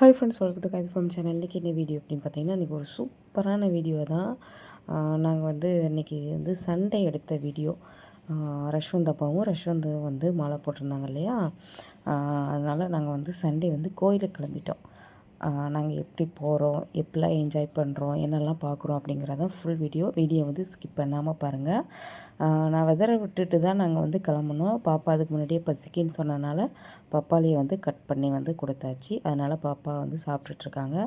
Hi friends welcome to guys from channel இன்றைக்கி என்ன video அப்படின்னு பார்த்தீங்கன்னா இன்றைக்கி ஒரு சூப்பரான வீடியோ தான். நாங்கள் வந்து இன்றைக்கி வந்து சண்டே எடுத்த வீடியோ ரஷ்வந்த் அப்பாவும் ரஷ்வந்த் வந்து மாலை போட்டிருந்தாங்க இல்லையா? அதனால் நாங்கள் வந்து சண்டே வந்து கோயிலுக்கு கிளம்பிட்டோம். நாங்கள் எப்படி போகிறோம் எப்படிலாம் என்ஜாய் பண்ணுறோம் என்னெல்லாம் பார்க்குறோம் அப்படிங்கிறத ஃபுல் வீடியோ வீடியோ வந்து ஸ்கிப் பண்ணாமல் பாருங்கள் நான் வெதரை விட்டுட்டு தான் நாங்கள் வந்து கிளம்புனோம் பாப்பா அதுக்கு முன்னாடியே பசிக்கின்னு சொன்னனால பப்பாளியை வந்து கட் பண்ணி வந்து கொடுத்தாச்சு. அதனால் பாப்பா வந்து சாப்பிட்டுட்ருக்காங்க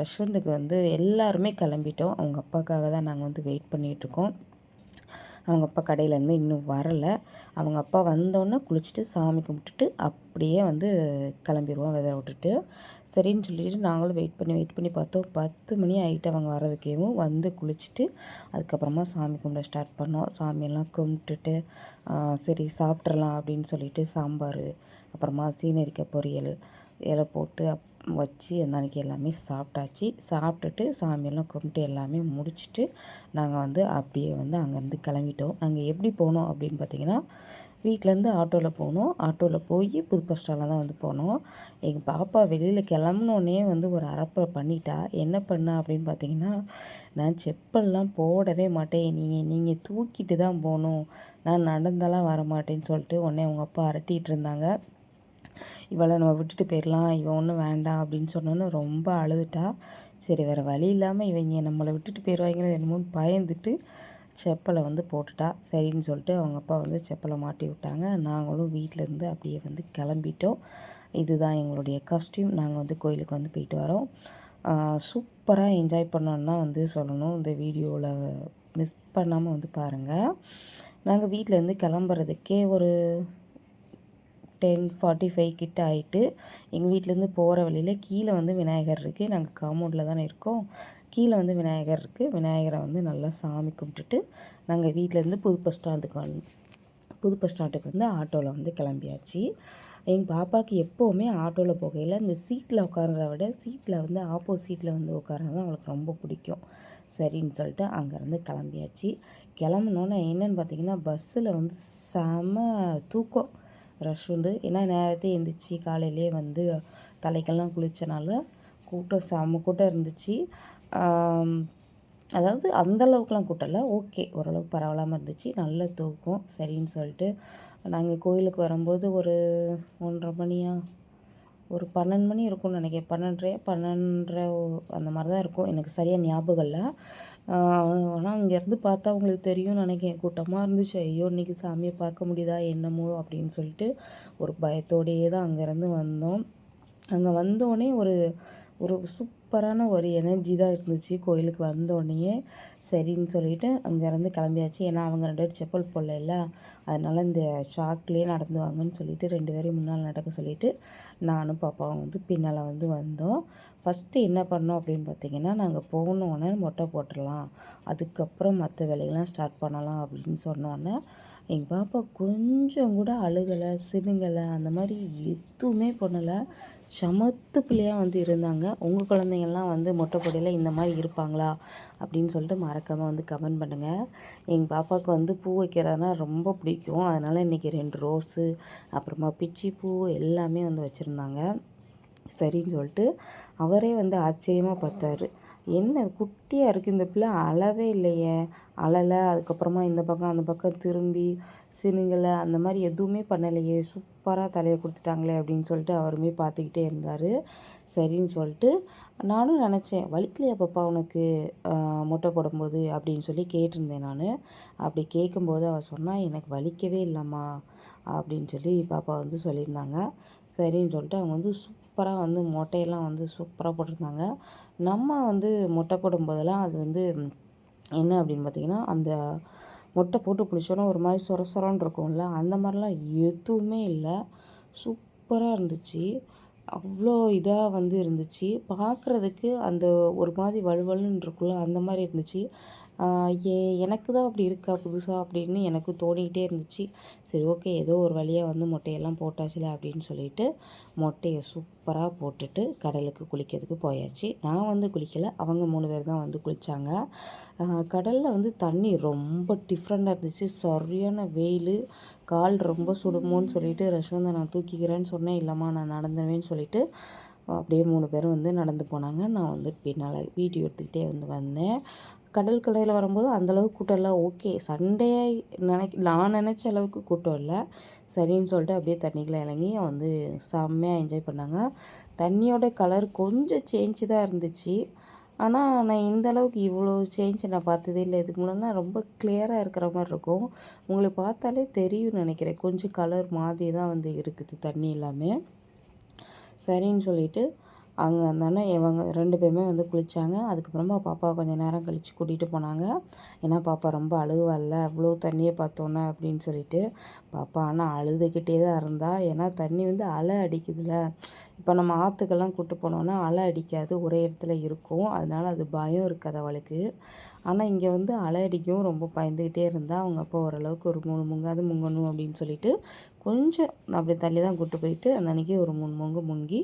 ரஷ்வந்துக்கு வந்து எல்லாருமே கிளம்பிட்டோம். அவங்க அப்பாக்காக தான் நாங்கள் வந்து வெயிட் பண்ணிகிட்ருக்கோம் அவங்க அப்பா கடையிலேருந்து இன்னும் வரலை. அவங்க அப்பா வந்தோடனே குளிச்சுட்டு சாமி கும்பிட்டுட்டு அப்படியே வந்து கிளம்பிடுவோம் விதை விட்டுட்டு. சரின்னு சொல்லிட்டு நாங்களும் வெயிட் பண்ணி வெயிட் பண்ணி பார்த்தோம். பத்து மணி ஆகிட்டு அவங்க வர்றதுக்கேவும் வந்து குளிச்சுட்டு அதுக்கப்புறமா சாமி கும்பிட ஸ்டார்ட் பண்ணோம். சாமியெல்லாம் கும்பிட்டுட்டு சரி சாப்பிட்றலாம் அப்படின்னு சொல்லிட்டு சாம்பார் அப்புறமா சீனரிக்காய் பொரியல் இலை போட்டு அப் வச்சு அன்றைக்கி எல்லாமே சாப்பிட்டாச்சு. சாப்பிட்டுட்டு சாமியெல்லாம் கும்பிட்டு எல்லாமே முடிச்சுட்டு நாங்கள் வந்து அப்படியே வந்து அங்கேருந்து கிளம்பிட்டோம். நாங்கள் எப்படி போனோம் அப்படின்னு பார்த்தீங்கன்னா வீட்டிலேருந்து ஆட்டோவில் போனோம். ஆட்டோவில் போய் புது பஸ் ஸ்டாண்டில் தான் வந்து போனோம். எங்கள் பாப்பா வெளியில் கிளம்புனோடனே வந்து ஒரு அரப்பை பண்ணிட்டா. என்ன பண்ணா அப்படின்னு பார்த்தீங்கன்னா நான் செப்பல்லாம் போடவே மாட்டேன். நீங்கள் நீங்கள் தூக்கிட்டு தான் போகணும். நான் நடந்தெல்லாம் வர மாட்டேன்னு சொல்லிட்டு உடனே அவங்க அப்பா அரட்டிகிட்டு இருந்தாங்க. இவளை நம்ம விட்டுட்டு போயிடலாம் இவன் ஒன்றும் வேண்டாம் அப்படின்னு சொன்னோன்னு ரொம்ப அழுதுட்டா. சரி வேறு வழி இல்லாமல் இவங்க நம்மளை விட்டுட்டு போயிடுவாங்களோ என்னமோன்னு பயந்துட்டு செப்பலை வந்து போட்டுட்டா. சரின்னு சொல்லிட்டு அவங்க அப்பா வந்து செப்பலை மாட்டி விட்டாங்க. நாங்களும் வீட்டிலேருந்து அப்படியே வந்து கிளம்பிட்டோம். இதுதான் எங்களுடைய காஸ்டியூம் நாங்கள் வந்து கோயிலுக்கு வந்து போயிட்டு வரோம். சூப்பராக என்ஜாய் பண்ணோன்னு தான் வந்து சொல்லணும். இந்த வீடியோவில் மிஸ் பண்ணாமல் வந்து பாருங்கள் நாங்கள் வீட்டிலேருந்து கிளம்புறதுக்கே ஒரு டென் ஃபார்ட்டி ஃபைவ் கிட்ட ஆகிட்டு எங்கள் வீட்டிலேருந்து போகிற வழியில் கீழே வந்து விநாயகர் இருக்குது நாங்கள் காம்பவுண்டில் தானே இருக்கோம். கீழே வந்து விநாயகர் இருக்குது விநாயகரை வந்து நல்லா சாமி கும்பிட்டுட்டு நாங்கள் வீட்டிலேருந்து புது பஸ் ஸ்டாண்டுக்கு புது பஸ் ஸ்டாண்டுக்கு வந்து ஆட்டோவில் வந்து கிளம்பியாச்சு. எங்கள் பாப்பாவுக்கு எப்போவுமே ஆட்டோவில் போகையில் இந்த சீட்டில் உட்கார்றத விட சீட்டில் வந்து ஆப்போசிட்டில் வந்து உட்காரதான் அவளுக்கு ரொம்ப பிடிக்கும். சரின்னு சொல்லிட்டு அங்கேருந்து கிளம்பியாச்சு. கிளம்புனோன்னே என்னென்னு பார்த்தீங்கன்னா பஸ்ஸில் வந்து செம தூக்கம். ரஷ் வந்து ஏன்னா நேரத்தை எழுந்திரிச்சி காலையிலே வந்து தலைக்கெல்லாம் குளித்தனால கூட்டம் செம்ம கூட்டம் இருந்துச்சு. அதாவது அந்த அளவுக்குலாம் கூட்டம் இல்லை. ஓகே ஓரளவுக்கு பரவாயில்லாமல் இருந்துச்சு. நல்ல தூக்கம் சரின்னு சொல்லிட்டு நாங்கள் கோயிலுக்கு வரும்போது ஒரு ஒன்றரை மணியாக ஒரு பன்னெண்டு மணி இருக்கும்னு நினைக்கிறேன். பன்னெண்டரை பன்னெண்டரை அந்த மாதிரி தான் இருக்கும். எனக்கு சரியாக ஞாபகம் இல்லை. ஆனால் அங்கேருந்து பார்த்தா அவங்களுக்கு தெரியும்னு நினைக்கிறேன். கூட்டமாக இருந்துச்சு. ஐயோ இன்றைக்கி சாமியை பார்க்க முடியுதா என்னமோ அப்படின்னு சொல்லிட்டு ஒரு பயத்தோடையே தான் அங்கேருந்து வந்தோம். அங்கே வந்தோடனே ஒரு ஒரு சூப்பரான ஒரு எனர்ஜி தான் இருந்துச்சு கோயிலுக்கு வந்தோடனேயே சரின்னு சொல்லிட்டு அங்கேருந்து கிளம்பியாச்சு. ஏன்னா அவங்க ரெண்டு பேரும் செப்பல் போடல அதனால் இந்த ஷாக்லேயே நடந்து வாங்கன்னு சொல்லிட்டு ரெண்டு பேரையும் முன்னால் நடக்க சொல்லிவிட்டு நானும் பாப்பாவும் வந்து பின்னால் வந்து வந்தோம். ஃபஸ்ட்டு என்ன பண்ணோம் அப்படின்னு பார்த்தீங்கன்னா நாங்கள் போனோடனே மொட்டை போட்டுடலாம். அதுக்கப்புறம் மற்ற வேலைகள்லாம் ஸ்டார்ட் பண்ணலாம் அப்படின்னு சொன்னோன்னே எங்கள் பாப்பா கொஞ்சம் கூட அழுகலை சினுங்கலை அந்த மாதிரி எதுவுமே பண்ணலை. சமத்து பிள்ளையாக வந்து இருந்தாங்க. உங்கள் குழந்தைங்க குழந்தைங்கள்லாம் வந்து மொட்டை பொடியில் இந்த மாதிரி இருப்பாங்களா அப்படின்னு சொல்லிட்டு மறக்காமல் வந்து கமெண்ட் பண்ணுங்கள் எங்கள் பாப்பாவுக்கு வந்து பூ வைக்கிறதுனா ரொம்ப பிடிக்கும். அதனால் இன்றைக்கி ரெண்டு ரோஸு அப்புறமா பிச்சி பூ எல்லாமே வந்து வச்சுருந்தாங்க. சரின்னு சொல்லிட்டு அவரே வந்து ஆச்சரியமாக பார்த்தாரு. என்ன குட்டியாக இருக்குது இந்த பிள்ளை அளவே இல்லையே. அழலை அதுக்கப்புறமா இந்த பக்கம் அந்த பக்கம் திரும்பி சினுங்கலை அந்த மாதிரி எதுவுமே பண்ணலையே. சூப்பராக தலையை கொடுத்துட்டாங்களே அப்படின்னு சொல்லிட்டு அவருமே பார்த்துக்கிட்டே இருந்தார். சரின்னு சொல்லிட்டு நானும் நினச்சேன் வலிக்கலையா பாப்பா உனக்கு? மொட்டை போடும்போது? அப்படின்னு சொல்லி கேட்டிருந்தேன் நான். அப்படி கேட்கும்போது அவள் சொன்னால் எனக்கு வலிக்கவே இல்லைம்மா அப்படின்னு சொல்லி பாப்பா வந்து சொல்லியிருந்தாங்க. சரின்னு சொல்லிட்டு அவங்க வந்து சூப்பராக வந்து மொட்டையெல்லாம் வந்து சூப்பராக போட்டிருந்தாங்க. நம்ம வந்து மொட்டை போடும்போதெல்லாம் அது வந்து என்ன அப்படின்னு பார்த்திங்கன்னா அந்த மொட்டை போட்டு பிடிச்சோன்னா ஒரு மாதிரி சொர சொரன்னு இருக்கும்ல அந்த மாதிரிலாம் எதுவுமே இல்லை. சூப்பராக இருந்துச்சு. அவ்வளோ இதாக வந்து இருந்துச்சு. பார்க்குறதுக்கு அந்த ஒரு மாதிரி வலுவலுன்னு இருக்கும்ல அந்த மாதிரி இருந்துச்சு. ஏ எனக்கு தான் அப்படி இருக்கா புதுசாக அப்படின்னு எனக்கு தோணிக்கிட்டே இருந்துச்சு. சரி ஓகே ஏதோ ஒரு வழியாக வந்து மொட்டையெல்லாம் போட்டாச்சுல அப்படின்னு சொல்லிட்டு மொட்டையை சூப்பராக போட்டுட்டு கடலுக்கு குளிக்கிறதுக்கு போயாச்சு. நான் வந்து குளிக்கலை அவங்க மூணு பேர் தான் வந்து குளித்தாங்க கடலில் வந்து தண்ணி ரொம்ப டிஃப்ரெண்ட்டாக இருந்துச்சு. சரியான வெயில் கால் ரொம்ப சுடுமோன்னு சொல்லிட்டு ரஷ்வந்தை நான் தூக்கிக்கிறேன்னு சொன்னேன் இல்லைம்மா நான் நடந்துவேன்னு சொல்லிட்டு அப்படியே மூணு பேரும் வந்து நடந்து போனாங்க. நான் வந்து பின்னால் வீடியோ எடுத்துக்கிட்டே வந்து வந்தேன். கடல் கடையில் வரும்போது அந்தளவுக்கு கூட்டம் இல்லை. ஓகே சண்டே நினைக்க நான் நினச்ச அளவுக்கு கூட்டம் இல்லை. சரின்னு சொல்லிட்டு அப்படியே தண்ணிக்குள்ளே இறங்கி வந்து செம்மையாக என்ஜாய் பண்ணாங்க. தண்ணியோட கலர் கொஞ்சம் சேஞ்சு தான் இருந்துச்சு. ஆனால் நான் இந்த அளவுக்கு இவ்வளோ சேஞ்ச் நான் பார்த்ததே இல்லை. இதுக்கு முன்னாடி ரொம்ப கிளியராக இருக்கிற மாதிரி இருக்கும். உங்களுக்கு பார்த்தாலே தெரியும் நினைக்கிறேன். கொஞ்சம் கலர் மாதிரி தான் வந்து இருக்குது தண்ணி எல்லாமே. சரின்னு சொல்லிவிட்டு அங்கே வந்தோடனே இவங்க ரெண்டு பேருமே வந்து குளித்தாங்க அதுக்கப்புறமா பாப்பா கொஞ்சம் நேரம் கழித்து கூட்டிகிட்டு போனாங்க. ஏன்னா பாப்பா ரொம்ப அழுவல்ல அவ்வளோ தண்ணியை பார்த்தோன்னே அப்படின்னு சொல்லிட்டு பாப்பா ஆனால் அழுதுகிட்டே தான் இருந்தா. ஏன்னா தண்ணி வந்து அலை அடிக்குதுல்ல இப்போ நம்ம ஆற்றுக்கெல்லாம் கூட்டு போனோன்னா அலை அடிக்காது ஒரே இடத்துல இருக்கும். அதனால் அது பயம் இருக்காது அவளுக்கு. ஆனால் இங்கே வந்து அலை அடிக்கவும் ரொம்ப பயந்துக்கிட்டே இருந்தால் அவங்க அப்போ ஓரளவுக்கு ஒரு மூணு முங்காவது முங்கணும் அப்படின்னு சொல்லிட்டு கொஞ்சம் அப்படி தள்ளி தான் கூட்டு போயிட்டு அந்த அன்றைக்கி ஒரு மூணு முங்கு முங்கி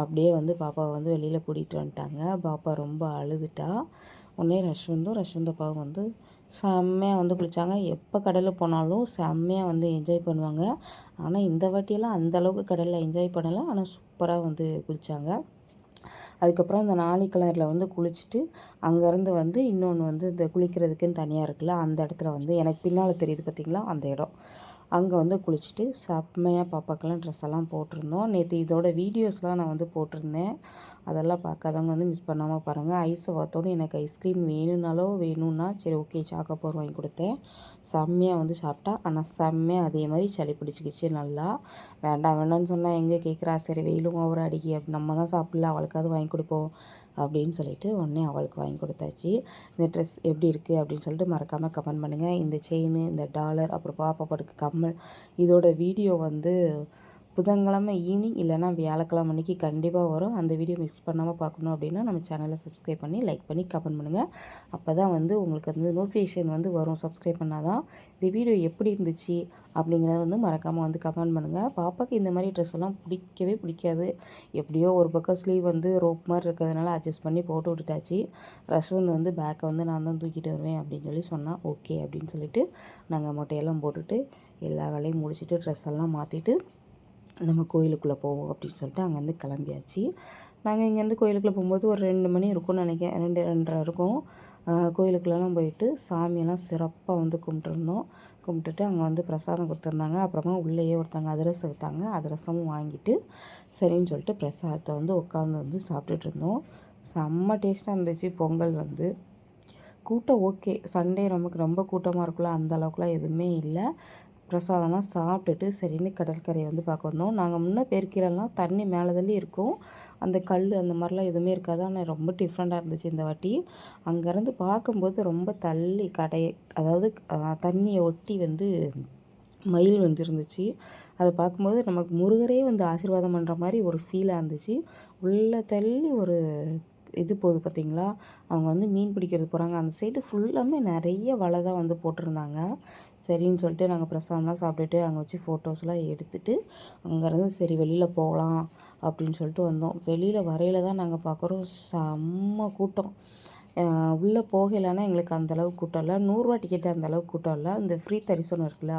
அப்படியே வந்து பாப்பாவை வந்து வெளியில் கூட்டிகிட்டு வந்துட்டாங்க. பாப்பா ரொம்ப அழுதுட்டா. உடனே ரஷ்வந்தும் ரஷ்வந்தப்பாவும் வந்து செம்மையாக வந்து குளித்தாங்க எப்போ கடலில் போனாலும் செம்மையாக வந்து என்ஜாய் பண்ணுவாங்க. ஆனால் இந்த வாட்டியெல்லாம் அந்தளவுக்கு கடலில் என்ஜாய் பண்ணலை. ஆனால் சூப்பராக வந்து குளித்தாங்க அதுக்கப்புறம் அந்த நாணி கிணறுல வந்து குளிச்சுட்டு அங்கேருந்து வந்து இன்னொன்று வந்து இந்த குளிக்கிறதுக்குன்னு தனியாக இருக்குல்ல அந்த இடத்துல வந்து எனக்கு பின்னால் தெரியுது பார்த்திங்களா அந்த இடம். அங்கே வந்து குளிச்சுட்டு செம்மையாக பாப்பாக்கெல்லாம் ட்ரெஸ் எல்லாம் போட்டிருந்தோம். நேற்று இதோட வீடியோஸ்லாம் நான் வந்து போட்டிருந்தேன். அதெல்லாம் பார்க்காதவங்க வந்து மிஸ் பண்ணாமல் பாருங்கள் ஐஸை பார்த்தோன்னே எனக்கு ஐஸ்கிரீம் வேணும்னாலோ வேணும்னா சரி ஓகே சாக்கப்போர் வாங்கி கொடுத்தேன். செம்மையாக வந்து சாப்பிட்டா. ஆனால் செம்மையாக அதே மாதிரி சளி பிடிச்சிக்கிச்சு நல்லா. வேண்டாம் வேண்டாம்னு சொன்னால் எங்கே கேட்குறா சரி வெயிலும் ஓவர் அடிக்கி அப்படி நம்ம தான் சாப்பிடல அவளுக்காவது வாங்கி கொடுப்போம் அப்படின்னு சொல்லிட்டு உடனே அவளுக்கு வாங்கி கொடுத்தாச்சு. இந்த ட்ரெஸ் எப்படி இருக்குது அப்படின்னு சொல்லிட்டு மறக்காமல் கமெண்ட் பண்ணுங்கள் இந்த செயின் இந்த டாலர் அப்புறம் பாப்பா படுக்கு கம்மல் இதோட வீடியோ வந்து புதன்கிழமை ஈவினிங் இல்லைனா வியாழக்கிழமை அன்றைக்கி கண்டிப்பாக வரும். அந்த வீடியோ மிக்ஸ் பண்ணாமல் பார்க்கணும் அப்படின்னா நம்ம சேனலை சப்ஸ்கிரைப் பண்ணி லைக் பண்ணி கமெண்ட் பண்ணுங்கள் அப்போ தான் வந்து உங்களுக்கு வந்து நோட்டிஃபிகேஷன் வந்து வரும். சப்ஸ்கிரைப் பண்ணால் தான் இந்த வீடியோ எப்படி இருந்துச்சு அப்படிங்கிறத வந்து மறக்காமல் வந்து கமெண்ட் பண்ணுங்கள் பாப்பாவுக்கு இந்த மாதிரி ட்ரெஸ் எல்லாம் பிடிக்கவே பிடிக்காது. எப்படியோ ஒரு பக்கம் ஸ்லீவ் வந்து ரோப் மாதிரி இருக்கிறதுனால அட்ஜஸ்ட் பண்ணி போட்டு விட்டுட்டாச்சு. ரசவந்த் வந்து பேக்கை வந்து நான் தான் தூக்கிட்டு வருவேன் அப்படின்னு சொல்லி சொன்னால் ஓகே அப்படின்னு சொல்லிட்டு நாங்கள் மொட்டையெல்லாம் போட்டுட்டு எல்லா வேலையும் முடிச்சுட்டு ட்ரெஸ் எல்லாம் மாற்றிட்டு நம்ம கோயிலுக்குள்ளே போவோம் அப்படின்னு சொல்லிட்டு அங்கேருந்து கிளம்பியாச்சு. நாங்கள் இங்கேருந்து கோயிலுக்குள்ளே போகும்போது ஒரு ரெண்டு மணி இருக்கும்னு நினைக்கிறேன். ரெண்டு ரெண்டரை இருக்கும். கோயிலுக்குள்ளெல்லாம் போயிட்டு சாமியெல்லாம் சிறப்பாக வந்து கும்பிட்டுருந்தோம். கும்பிட்டுட்டு அங்கே வந்து பிரசாதம் கொடுத்துருந்தாங்க. அப்புறமா உள்ளேயே ஒருத்தவங்க அதிரசம் விற்றாங்க அதிரசமும் வாங்கிட்டு சரின்னு சொல்லிட்டு பிரசாதத்தை வந்து உட்காந்து வந்து சாப்பிட்டுட்டு இருந்தோம் செம்ம டேஸ்ட்டாக இருந்துச்சு பொங்கல் வந்து. கூட்டம் ஓகே. சண்டே நமக்கு ரொம்ப கூட்டமாக இருக்குல்ல அந்த அளவுக்குலாம் எதுவுமே இல்லை. பிரசாதம்லாம் சாப்பிட்டுட்டு சரின்னு கடற்கரையை வந்து பார்க்க வந்தோம். நாங்கள் முன்னே பெருக்கிறலாம் தண்ணி மேலே தள்ளி இருக்கும். அந்த கல் அந்த மாதிரிலாம் எதுவுமே இருக்காது. ஆனால் ரொம்ப டிஃப்ரெண்ட்டாக இருந்துச்சு இந்த வாட்டி. அங்கேருந்து பார்க்கும்போது ரொம்ப தள்ளி கடை அதாவது தண்ணியை ஒட்டி வந்து மயில் வந்து இருந்துச்சு அதை பார்க்கும்போது நமக்கு முருகரே வந்து ஆசீர்வாதம் பண்ணுற மாதிரி ஒரு ஃபீலாக இருந்துச்சு. உள்ளே தள்ளி ஒரு இது போகுது பார்த்திங்களா? அவங்க வந்து மீன் பிடிக்கிறது போகிறாங்க அந்த சைடு ஃபுல்லாமே நிறைய வலை தான் வந்து போட்டிருந்தாங்க. சரின்னு சொல்லிட்டு நாங்கள் பிரசாதம்லாம் சாப்பிட்டுட்டு அங்கே வச்சு ஃபோட்டோஸ்லாம் எடுத்துகிட்டு அங்கேருந்து சரி வெளியில் போகலாம் அப்படின்னு சொல்லிட்டு வந்தோம். வெளியில் வரையில் தான் நாங்கள் பார்க்குறோம். செம்ம கூட்டம். உள்ளே போகலைன்னா எங்களுக்கு அந்தளவு கூட்டம் இல்லை. நூறுரூவா டிக்கெட்டு அந்தளவு கூட்டம் இல்லை. இந்த ஃப்ரீ தரிசனம் இருக்குல்ல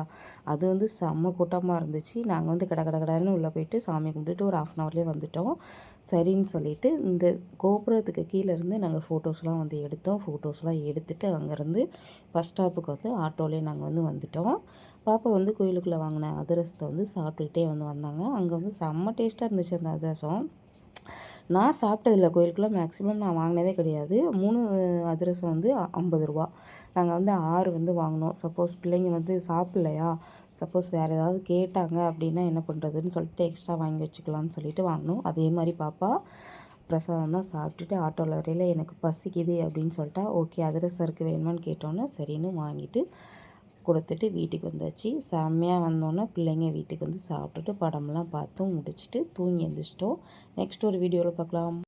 அது வந்து செம்ம கூட்டமாக இருந்துச்சு. நாங்கள் வந்து கடை கடை கடைன்னு உள்ளே போயிட்டு சாமி கும்பிட்டுட்டு ஒரு ஆஃப் அன் ஹவர்லேயே வந்துவிட்டோம் சரின்னு சொல்லிவிட்டு இந்த கோபுரத்துக்கு கீழே இருந்து நாங்கள் ஃபோட்டோஸ்லாம் வந்து எடுத்தோம். ஃபோட்டோஸ்லாம் எடுத்துகிட்டு அங்கேருந்து பஸ் ஸ்டாப்புக்கு வந்து ஆட்டோலேயே நாங்கள் வந்து வந்துட்டோம். பாப்பா வந்து கோயிலுக்குள்ளே வாங்கின அதிரசத்தை வந்து சாப்பிட்டுக்கிட்டே வந்து வந்தாங்க. அங்கே வந்து செம்ம டேஸ்ட்டாக இருந்துச்சு அந்த அதிரசம். நான் சாப்பிட்டதில்ல கோயிலுக்குள்ளே மேக்ஸிமம் நான் வாங்கினதே கிடையாது. மூணு அதிரசம் வந்து ஐம்பது ரூபா. நாங்கள் வந்து ஆறு வந்து வாங்கினோம். சப்போஸ் பிள்ளைங்க வந்து சாப்பிட்லையா? சப்போஸ் வேறு ஏதாவது கேட்டாங்க அப்படின்னா என்ன பண்ணுறதுன்னு சொல்லிட்டு எக்ஸ்ட்ரா வாங்கி வச்சுக்கலான்னு சொல்லிட்டு வாங்கினோம். அதே மாதிரி பாப்பா பிரசாதம்லாம் சாப்பிட்டுட்டு ஆட்டோவில் வரையில் எனக்கு பசிக்குது அப்படின்னு சொல்லிட்டா ஓகே அதிரசம் இருக்குது வேணுமான்னு கேட்டோன்னே சரின்னு வாங்கிட்டு கொடுத்துட்டு வீட்டுக்கு வந்தாச்சு. செம்மையாக வந்தோன்னே பிள்ளைங்க வீட்டுக்கு வந்து சாப்பிட்டுட்டு படம்லாம் பார்த்து முடிச்சுட்டு தூங்கி எழுந்திரிச்சிட்டோம் நெக்ஸ்ட் ஒரு வீடியோவில் பார்க்கலாம்.